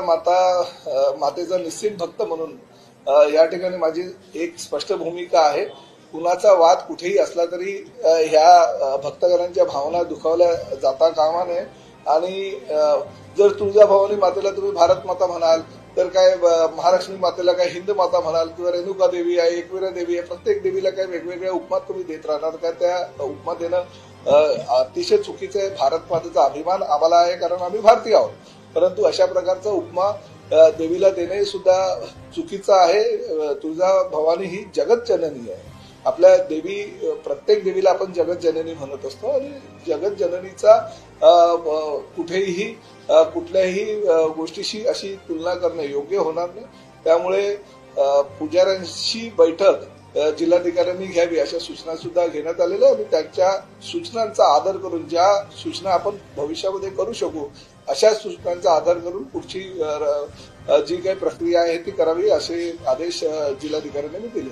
माता मातेचा निश्चित भक्त म्हणून या ठिकाणी माझी एक स्पष्ट भूमिका आहे. कुणाचा वाद कुठेही असला तरी ह्या भक्तगणांच्या भावना दुखावल्या जाता कामा नये. आणि जर तुळजाभवानी मातेला तुम्ही भारत माता म्हणाल तर काय महालक्ष्मी मातेला काय हिंद माता म्हणाल किंवा रेणुका देवी आहे एकविरा देवी आहे प्रत्येक देवीला काय वेगवेगळ्या उपमा तुम्ही देत राहणार काय त्या उपमा देणं अतिशय चुकीचं आहे. भारत मातेचा अभिमान आम्हाला आहे कारण आम्ही भारतीय आहोत. परंतु अशा प्रकारचा उपमा देवीला देणे सुद्धा चुकीचं आहे. तुझा तुळजा भवानी ही जगत जननी आहे. आपल्या देवी प्रत्येक देवीला आपण जगत जननी म्हणत असतो आणि जगत जननीचा कुठेही कुठल्याही गोष्टीशी अशी तुलना करणे योग्य होणार नाही. त्यामुळे पुजाऱ्यांशी बैठक जिल्हाधिकाऱ्यांनी घ्यावी अशा सूचना सुद्धा घेण्यात आलेल्या आणि त्यांच्या सूचनांचा आदर करून ज्या सूचना आपण भविष्यामध्ये करू शकू अशा सूचनांचा आधार करून पुढची जी काही प्रक्रिया आहे ती करावी असे आदेश जिल्हाधिकाऱ्यांनी दिले.